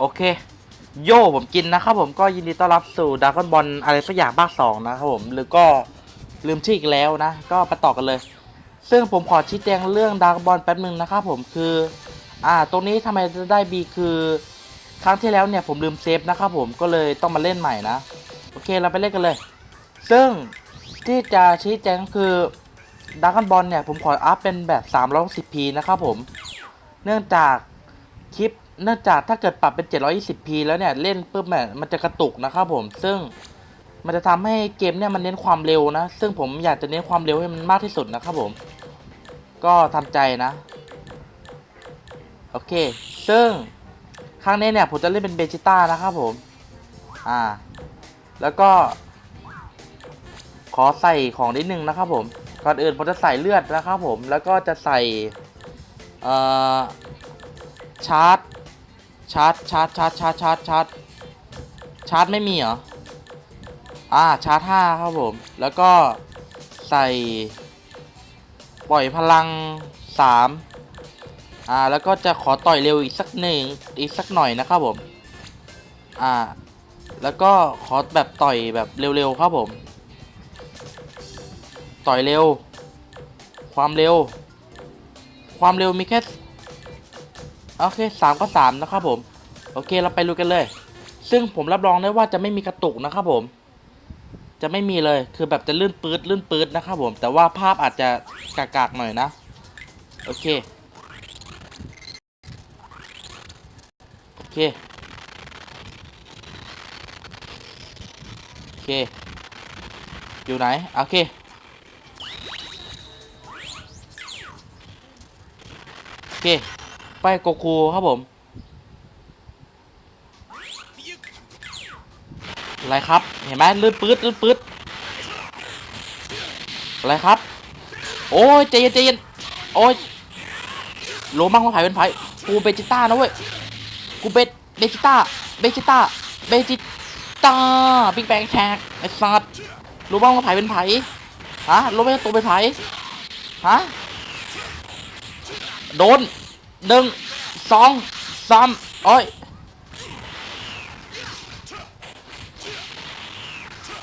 โอเค โย่ผมกินนะครับผมก็ยินดีต้อนรับสู่ด r a ก้อนบอลอะไรสักอย่างภาคสองนะครับผมหรือก็ลืมชื่ออีกแล้วนะ ก็ไปต่อกันเลย ซึ่งผมขอชี้แจงเรื่องด r a ก้อนบอลแป๊บนึงนะครับผมคืออ่าตรงนี้ทำไมจะได้บีคือ ครั้งที่แล้วเนี่ยผมลืมเซฟนะครับผมก็เลยต้องมาเล่นใหม่นะ โอเคเราไปเล่นกันเลย ซึ่งที่จะชี้แจงคือด r a ก้อนบอลเนี่ยผมขออัพเป็นแบบ 360p นะครับผม เนื่องจากคลิป เนื่องจากถ้าเกิดปรับเป็น 720p แล้วเนี่ย เล่นปุ๊บเนี่ยมันจะกระตุกนะครับผม ซึ่งมันจะทำให้เกมเนี่ยมันเน้นความเร็วนะ ซึ่งผมอยากจะเน้นความเร็วให้มันมากที่สุดนะครับผม ก็ทำใจนะ โอเค ซึ่งครั้งนี้เนี่ยผมจะเล่นเป็นเบจิต้านะครับผม อ่า แล้วก็ ขอใส่ของนิดนึงนะครับผม ก่อนอื่นผมจะใส่เลือดนะครับผม แล้วก็จะใส่ เอ่อ ชาร์จ ชาร์จชาร์จชาร์จชาร์จชาร์จชาร์จชาร์จไม่มีเหรอ อ่าชาร์จห้าครับผม แล้วก็ใส่ ปล่อยพลังสามอ่าแล้วก็จะขอต่อยเร็วอีกสักหนึ่งอีกสักหน่อยนะครับผม อ่า แล้วก็ขอแบบต่อยแบบเร็วๆครับผม ต่อยเร็ว ความเร็ว ความเร็วมีแค่ โอเคสามก็สามนะครับผม โอเคเราไปลุยกันเลย ซึ่งผมรับรองได้ว่าจะไม่มีกระตุกนะครับผม จะไม่มีเลยคือแบบจะลื่นปื๊ดลื่นปื๊ดนะครับผม แต่ว่าภาพอาจจะกากๆหน่อยนะ โอเค โอเค โอเค อยู่ไหน โอเคโอเค ไปโกคูครับผมอะไรครับ เห็นไหมลื่นปื๊ดลื่นปื๊ดอะไรครับ โอ้ยใจเย็นใจเย็นโอ้ยโลมังว่าไผ่เป็นไผ่กูเบจิต้านะเว้ย กูเป็นเบจิต้า เบจิต้า เบจิต้าบิ๊กแบงแท็กไอ้สัตว์รู้บ้างว่าไผ่เป็นไผ่ฮะรู้ไมว่ตัวเป็นไผ่ฮะ โดน หนึ่งสองสามโอ้ย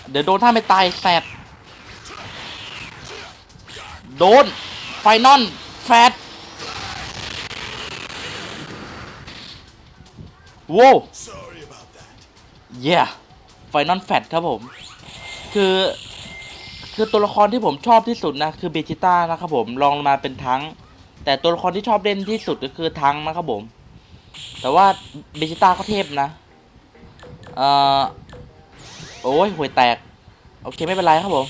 เดี๋ยวโดนถ้าไม่ตายแสดโดน ไฟนอลแฟดโว้เย่ไฟนอลแฟดครับผม คือ คือตัวละครที่ผมชอบที่สุดนะ คือเบจิต้านะครับผมลองมาเป็นทั้ง แต่ตัวละครที่ชอบเล่นที่สุดก็คือทังนะครับผม แต่ว่าเบจิต้าก็เทพนะเอ่อโอ้ยห่วยแตก โอเคไม่เป็นไรครับผม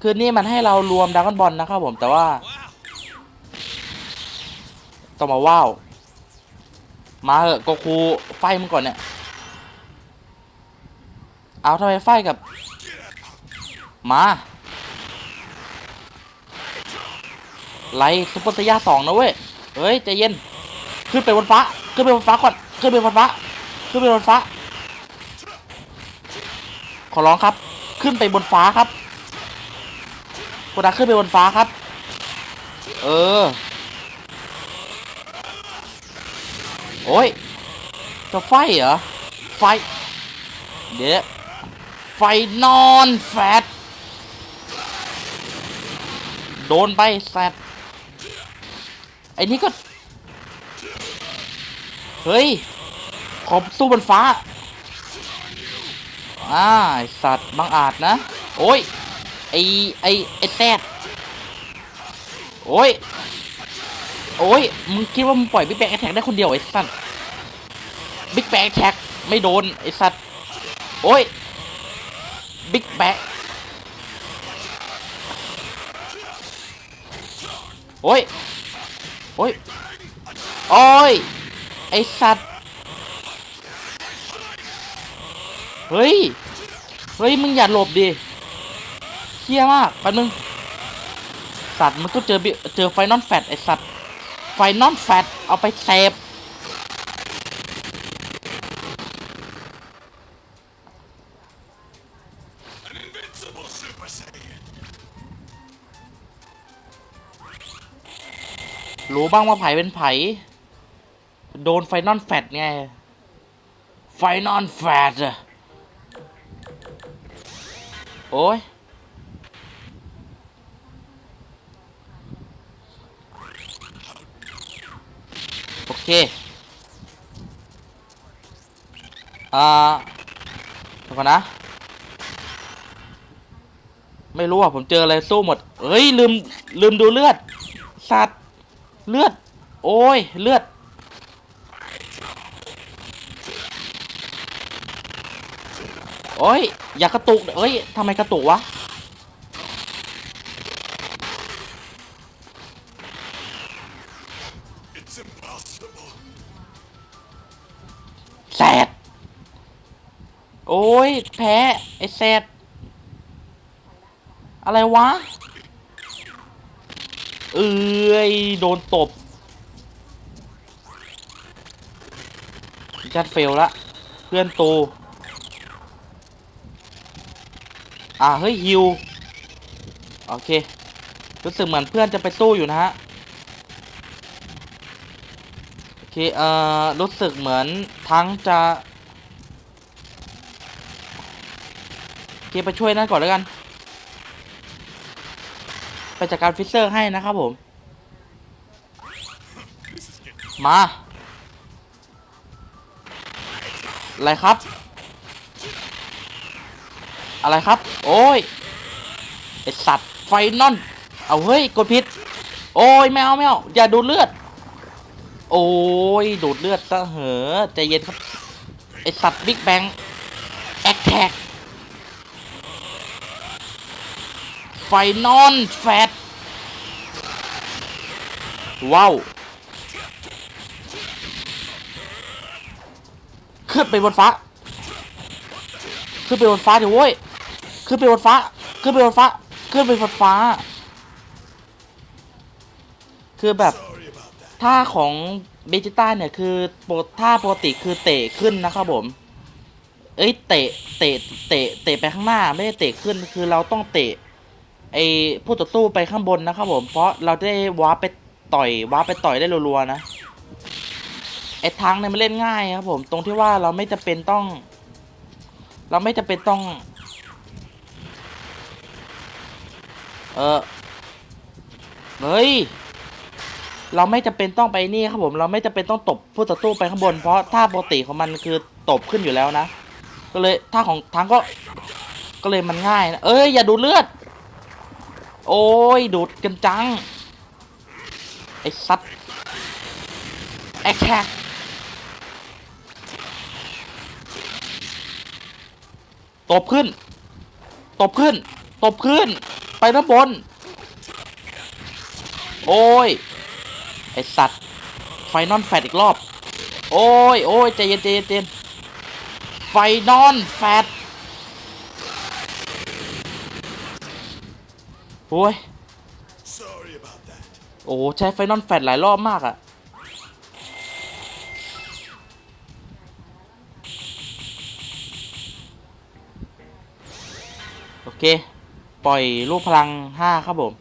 คือนี่มันให้เรารวมดราก้อนบอลนะครับผมแต่ว่าต้องมาว้าว มาเหอะโกคูไฟมึงก่อนเนี่ย เอาทำไมไฟกับ มา ไลซุปเปอร์สยาสองนะเว้ยเฮ้ยใจเย็น ขึ้นไปบนฟ้า ขึ้นไปบนฟ้าก่อน ขึ้นไปบนฟ้า ขึ้นไปบนฟ้า ขอร้องครับ ขึ้นไปบนฟ้าครับโคดาขึ้นไปบนฟ้าครับ เออ โอ้ย จะไฟเหรอ ไฟ เดี๋ยวไฟนอนแฟดโดนไปแฟด อ้นี่ก็ เฮ้ย ขอสู้บนฟ้า อ่าไอสัตว์บังอาจนะ โอ้ย ไอไอไอแซดโอ้ย โอ้ย มึงคิดว่ามึงปล่อยบิ๊กแบงแอทแทกได้คนเดียวไอ้สัตว์บิ๊กแบงแท็กไม่โดนไอ้สัตว์ โอ้ย บิ๊กแบงโอ้ย อ้ย โอ้ย ไอสัตว์ เฮ้ย เฮ้ย มึงอย่าหลบดิเฮี้ยมากแป๊บนึง สัตว์มันก็เจอบิเจอไฟนอนแฟตไอสัตว์ ไฟนอนแฟตเอาไปเซฟ รู้บ้างว่าไผเป็นไผ โดนไฟนอลแฟตไง ไฟนอนแฟดโอ้ยโอเค อ่าเดี๋ยวก่อนนะ ไม่รู้อะ ผมเจออะไรสู้หมด เฮ้ย ลืม ลืมดูเลือด สัตว์ เลือด โอ้ย เลือด โอ้ย อย่ากระตุกเอ้ยทำไมกระตุกวะแซดโอ้ย แพ้ ไอ้แซดอะไรวะ เอ้ย โดนตบจัดเฟลละ เพื่อนโต อ่าเฮ้ยฮิว โอเค รู้สึกเหมือนเพื่อนจะไปสู้อยู่นะฮะ โอเค เอ่อ รู้สึกเหมือนทั้งจะ โอเค ไปช่วยนั่นก่อนแล้วกัน ไปจัดการฟิสเซอร์ให้นะครับผม มา อะไรครับ อะไรครับ โอ้ยไอสัตว์ไฟนอน เอาเฮ้ย กดผิด โอ้ยแมวแมวอย่าดูดเลือด โอ้ย ดูดเลือดซะเหอะใจเย็นครับ ไอสัตว์บิ๊กแบงแอคแท็ก ไฟนอนแฟตว้าวขึ้นไปบนฟ้า ขึ้นไปบนฟ้าเดี๋ยวโว้ยขึ้นไปบนฟ้า ขึ้นไปบนฟ้า ขึ้นไปบนฟ้า คือแบบท่าของเบจิต้าเนี่ยคือโปรท่าปกติคือเตะขึ้นนะครับผม เอ้ยเตะ เตะ เตะ เตะไปข้างหน้าไม่ได้เตะขึ้น คือเราต้องเตะ ไอ้ผู้ต่อสู้ไปข้างบนนะครับผมเพราะเราได้วาร์ปไปต่อยวาร์ปไปต่อยได้รัวๆนะไอ้ทางเนี่ยมันเล่นง่ายครับผมตรงที่ว่าเราไม่จำเป็นต้อง เราไม่จำเป็นต้องเออเฮ้ยเราไม่จำเป็นต้องไปนี่ครับผมเราไม่จำเป็นต้องตบผู้ต่อสู้ไปข้างบน เพราะท่าปกติของมันคือตบขึ้นอยู่แล้วนะ ก็เลยท่าของทางก็ ก็เลยมันง่ายนะเอ้ยอย่าดูเลือด โอ้ยดูดกันจัง ไอ้สัตว์แอคแท็กตบขึ้น ตบขึ้น ตบขึ้น ไปด้านบน โอ้ย ไอสัตว์ ไฟนอนแฟดอีกรอบ โอ้ย โอ้ยใจเย็นใจเย็นใจเย็นไฟนอนแฟด โอ้ย โอ้ใช้ไฟนอลแฟลชหลายรอบมากอะโอเค ปล่อยลูกพลังห้าครับผม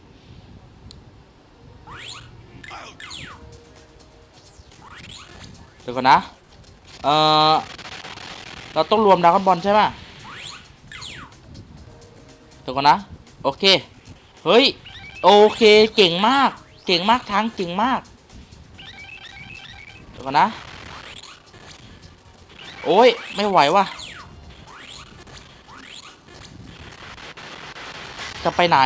เดี๋ยวก่อนนะ เออเราต้องรวมดราก้อนบอลใช่ไหมเดี๋ยวก่อนนะ โอเค เฮ้ย โอเคเก่งมาก เก่งมากทั้งเก่งมากเดี๋ยวก่อนนะ โอ้ย ไม่ไหวว่ะ จะไปไหน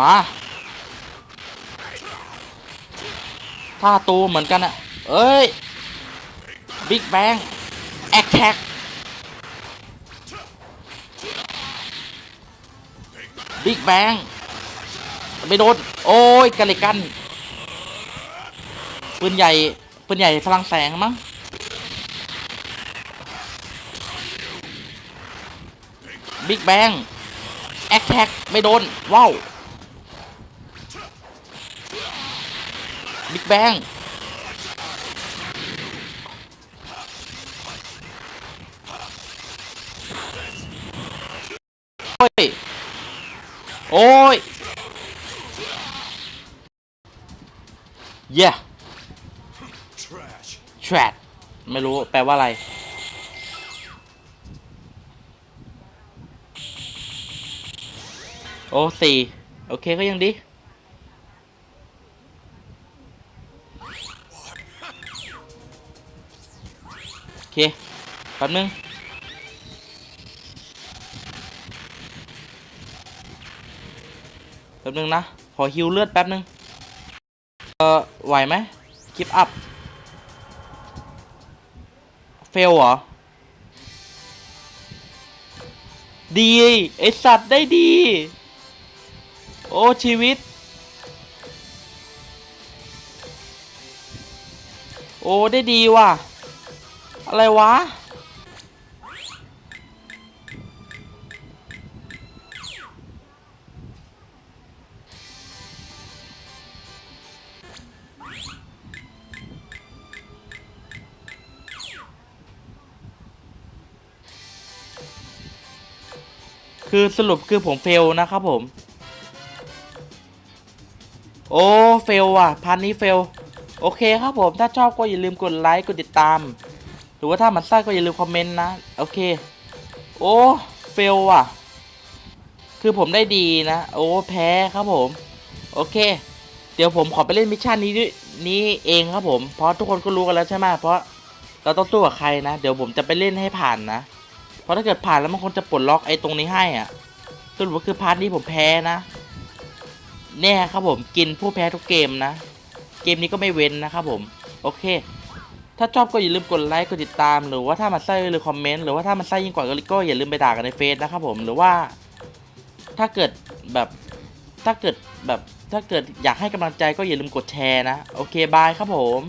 มา ท่าตูเหมือนกันอะเอ้ย บิ๊กแบง แอคแท็ก บิ๊กแบงไม่โดน โอ้ยกันเลยกันปืนใหญ่ปืนใหญ่พลังแสงมั้งบิ๊กแบงแอคแท็กไม่โดน ว้าวบิ๊กแบงโอ้ย โอ้ยเย่ trap ไม่รู้ แปลว่าอะไร โอ้สี่โอเคก็ยังดี โอเคแป๊บนึง ป๊บนึงนะ ขอฮิวเลือดแป๊บนึง เออไหวไหมกิฟอัพ เฟลเหรอ ดีไอสัตว์ได้ดี โอ้ ชีวิต โอ้ ได้ดีว่ะ อะไรวะ คือสรุปคือผมเฟลนะครับผม โอ้เฟลว่ะพันนี้เฟล โอเคครับผม ถ้าชอบก็อย่าลืมกดไลค์กดติดตาม หรือว่าถ้ามันไส้ก็อย่าลืมคอมเมนต์นะ โอเค โอ้เฟลว่ะ คือผมได้ดีนะ โอ้แพ้ครับผม โอเค เดี๋ยวผมขอไปเล่นมิชชั่นนี้ด้วยนี้เองครับผม เพราะทุกคนก็รู้กันแล้วใช่ไหมเพราะเราต้องสู้กับใครนะ เดี๋ยวผมจะไปเล่นให้ผ่านนะ เพราะถ้าเกิดผ่านแล้วมันคงจะปลดล็อกไอ้ตรงนี้ให้อะสรุปว่าคือพาร์ทนี้ผมแพ้นะแน่ครับผมกินผู้แพ้ทุกเกมนะ เกมนี้ก็ไม่เว้นนะครับผม โอเค ถ้าชอบก็อย่าลืมกดไลค์กดติดตาม หรือว่าถ้ามันไส้หรือคอมเมนต์หรือว่าถ้ามันไส้ยิ่งกว่าก็อย่าลืมไปด่ากันในเฟซนะครับผมหรือว่า ถ้าเกิดแบบถ้าเกิดแบบถ้าเกิดอยากให้กำลังใจก็อย่าลืมกดแชร์นะ โอเคบายครับผม